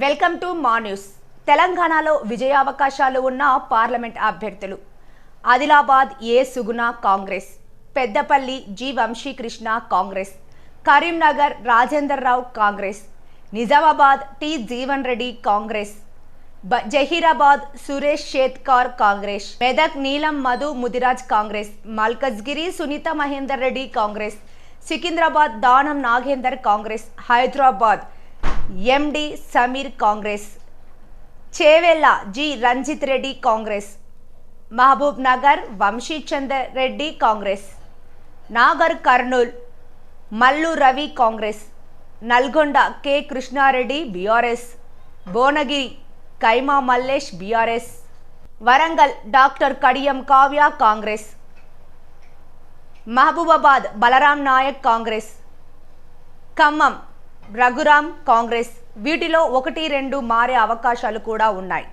Welcome to మా news. తెలంగాణలో విజయావకాశాలు ఉన్న పార్లమెంట్ అభ్యర్థులు. Adilabad A Suguna Congress Peddapalli G Vamshikrishna Congress Karimnagar Rajender Rao Congress Nizamabad T Jeevan Reddy Congress బ- Zaheerabad Suresh Shetkar Congress Medak Neelam Madhu Mudiraj Congress Malkajgiri Sunitha Mahender Reddy Congress Secunderabad Danam Nagender Congress Hyderabad ఎండి Sameer Congress Chevella G Ranjith Reddy Congress Mahabub Nagar Vamshichander Reddy Congress Nagar Kurnool Mallu Ravi Congress Nalgonda K Krishnareddy BRS Bhuvanagiri Kyama Mallesh BRS Warangal doctor Kadiyam Kavya Congress Mahabubabad Balaram Naik Congress Khammam Raghuram Congress వీటిలో ఒకటి రెండు మారే అవకాశాలు కూడా ఉన్నాయి.